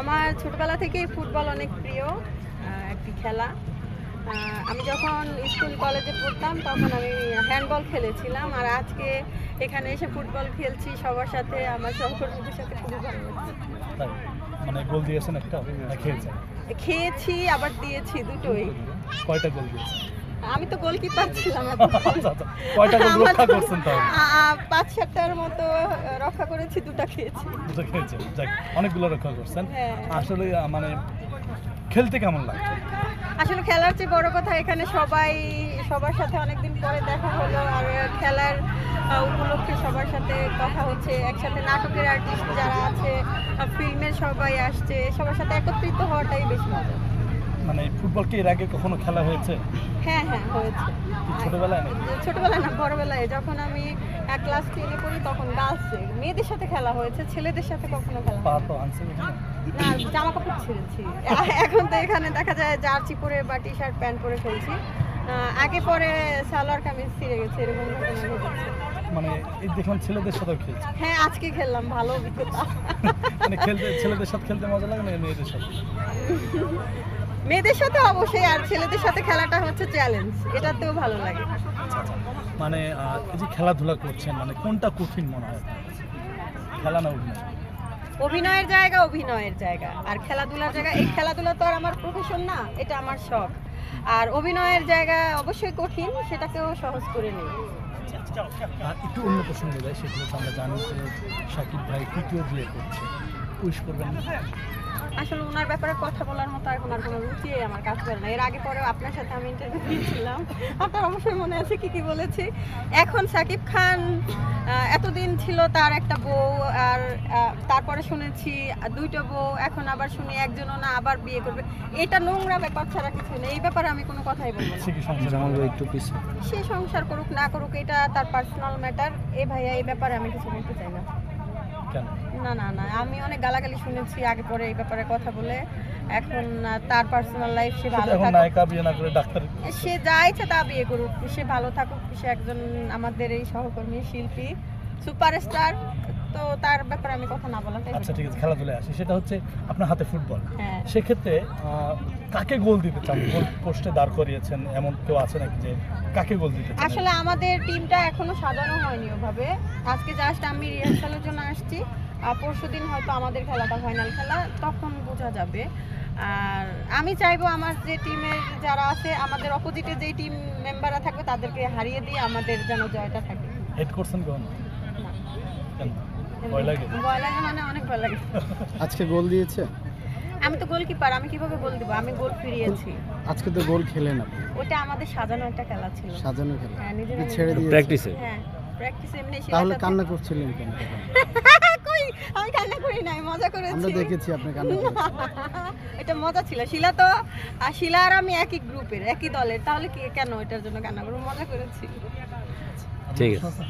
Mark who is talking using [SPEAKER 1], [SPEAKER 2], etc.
[SPEAKER 1] আমার ছোটবেলা থেকেই ফুটবল অনেক প্রিয় একটি খেলা। আমি যখন স্কুল কলেজে পড়তাম তখন আমি হ্যান্ডবল খেলেছিলাম আর আজকে এখানে এসে ফুটবল খেলছি সবার সাথে আমার সহকর্মীদের সাথে খুবই ভালো
[SPEAKER 2] মানে গোল দিয়েছেন একটা? খেয়েছেন?
[SPEAKER 1] খেয়েছি আবার দিয়েছি দুটোই।
[SPEAKER 2] কয়টা গোল দিয়েছেন?
[SPEAKER 1] আমি তো গোলকিপার ছিলাম
[SPEAKER 2] আচ্ছা, আচ্ছা। কয়টা গোল রক্ষা করছেন তাহলে?
[SPEAKER 1] পাঁচ সাতটার মতো রক্ষা করেছি দুটো খেয়েছি।
[SPEAKER 2] দুটো খেয়েছেন যাক অনেকগুলো রক্ষা করছেন।
[SPEAKER 1] হ্যাঁ।
[SPEAKER 2] আসলে মানে খেলতে কেমন লাগে
[SPEAKER 1] আসলে খেলার চেয়ে বড় কথা এখানে সবাই সবার সাথে অনেকদিন পরে দেখা হলো আর খেলার উপলক্ষে সবার সাথে কথা হচ্ছে। একসাথে নাটকের আর্টিস্ট যারা আছে ফিল্মের সবাই আসছে সবার সাথে একত্রিত হওয়াটাই বেশি মজা
[SPEAKER 2] মানে ফুটবল কি এর আগে কখনো খেলা হয়েছে?
[SPEAKER 1] হ্যাঁ হ্যাঁ হয়েছে।
[SPEAKER 2] ছোটবেলায় নাকি?
[SPEAKER 1] ছোটবেলায় না বড়বেলায়। যখন আমি এক ক্লাস টেনে পড়ি তখন গার্লসে মেয়েদের সাথে খেলা হয়েছে ছেলেদের সাথে কখনো খেলা
[SPEAKER 2] পা তো আনছে?
[SPEAKER 1] না জামা কাপড় ছেড়েছি এখন তো এখানে দেখা যায় জার্সি পরে বা টি শার্ট প্যান্ট পরে খেলছি। আগে পরে সালোয়ার কামিজ ছিঁড়ে গেছে এরকম
[SPEAKER 2] মানে এই দেখলাম ছেলেদের সাথেও খেলছে।
[SPEAKER 1] হ্যাঁ আজকে খেললাম ভালো অভিজ্ঞতা।
[SPEAKER 2] মানে খেলতে ছেলেদের সাথে খেলতে মজা লাগে না মেয়েদের সাথে?
[SPEAKER 1] মেয়েদের সাথে অবশ্যই আর ছেলেদের সাথে খেলাটা হচ্ছে চ্যালেঞ্জ এটাতেও ভালো লাগে।
[SPEAKER 2] আচ্ছা, আচ্ছা। মানে এই যে খেলাধুলা করছেন মানে কোনটা কঠিন মনে হয়? খেলা না অভিনয়?
[SPEAKER 1] অভিনয়ের জায়গা অভিনয়ের জায়গা। আর খেলাধুলার জায়গা এই খেলাধুলা তো আর আমার প্রফেশন না এটা আমার শখ। আর অভিনয়ের জায়গা অবশ্যই কঠিন সেটাকেও সহজ করে নিই।
[SPEAKER 2] আর একটু অন্য প্রসঙ্গে সেটা হচ্ছে আমরা জানি যে সাকিব ভাই তৃতীয় বিয়ে করছে। উইশ করবেন
[SPEAKER 1] আসলে ওনার ব্যাপারে কথা বলার মতো এখন আর কোনো রুচি আমার কাজ করে না। এর আগে পরে আপনার সাথে আমি ইন্টারভিউ দিয়েছিলাম। আপনার অবশ্যই মনে আছে কি কি বলেছি। এখন সাকিব খান এতদিন ছিল তার একটা বউ আর তারপরে শুনেছি দুইটা বউ এখন আবার শুনি একজনও না আবার বিয়ে করবে। এটা নোংরা ব্যাপার ছাড়া কিছু নেই। এই ব্যাপারে আমি কোনো কথাই বলব
[SPEAKER 2] সে সংসার
[SPEAKER 1] করুক না করুক এটা তার পার্সোনাল ম্যাটার এ ভাইয়া এই ব্যাপারে আমি কিছু বলতে চাই না। না না না আমি অনেক গালাগালি শুনেছি আগে পরে এই ব্যাপারে কথা বলে। এখন তার পার্সোনাল লাইফ সে ভালো থাকুক। সে যা ইচ্ছা তা বিয়ে করুক সে ভালো থাকুক সে একজন আমাদের এই সহকর্মী শিল্পী সুপারস্টার তো তার ব্যাপারে আমি কথা না বলাটাই
[SPEAKER 2] আচ্ছা ঠিক আছে খেলাধুলায় আসি। সেটা হচ্ছে আপনার হাতে ফুটবল।
[SPEAKER 1] হ্যাঁ।
[SPEAKER 2] সেক্ষেত্রে কাকে গোল দিতে চান? গোল পোস্টে দাঁড় করিয়েছেন? এমন কেউ আছে নাকি যে কাকে গোল দিতে
[SPEAKER 1] আসলে আমাদের টিমটা এখনও সাজানো হয়নি ওভাবে। আজকে জাস্ট আমি রিহার্সালের জন্য আসছি। পরশু দিন হয়তো আমাদের খেলাটা ফাইনাল খেলা তখন বোঝা যাবে। আর আমি চাইব আমার যে টিমের যারা আছে আমাদের অপোজিটে যেই টিম মেম্বাররা থাকবে তাদেরকে হারিয়ে দিয়ে আমাদের যেন জয়টা থাকে।
[SPEAKER 2] হেড করছেন কেন? ভয় লাগে?
[SPEAKER 1] ভয় লাগে মানে অনেক ভয় লাগে।
[SPEAKER 3] আজকে গোল দিয়েছে?
[SPEAKER 1] আমি তো গোলকিপার আমি কীভাবে গোল দিব? আমি গোল ফিরিয়েছি।
[SPEAKER 3] আজকে তো গোল খেলেন আপনি।
[SPEAKER 1] ওটা আমাদের সাজানো একটা খেলা ছিল।
[SPEAKER 3] সাজানো খেলা।
[SPEAKER 1] হ্যাঁ নিজেরা
[SPEAKER 3] ছেড়ে দিয়ে
[SPEAKER 4] প্র্যাকটিসে
[SPEAKER 1] হ্যাঁ প্র্যাকটিস এমনি শিলার
[SPEAKER 3] তাহলে কান্না করছিলেন কেন?
[SPEAKER 1] কই? আমি কান্না করি নাই মজা করেছি।
[SPEAKER 3] আমরা দেখেছি আপনি কান্না করেছেন।
[SPEAKER 1] এটা মজা ছিল। শিলা তো আর শিলা আর আমি একই গ্রুপের একই দলের। তাহলে কি কেন এটার জন্য কান্না করব? মজা করেছি।
[SPEAKER 4] ঠিক আছে।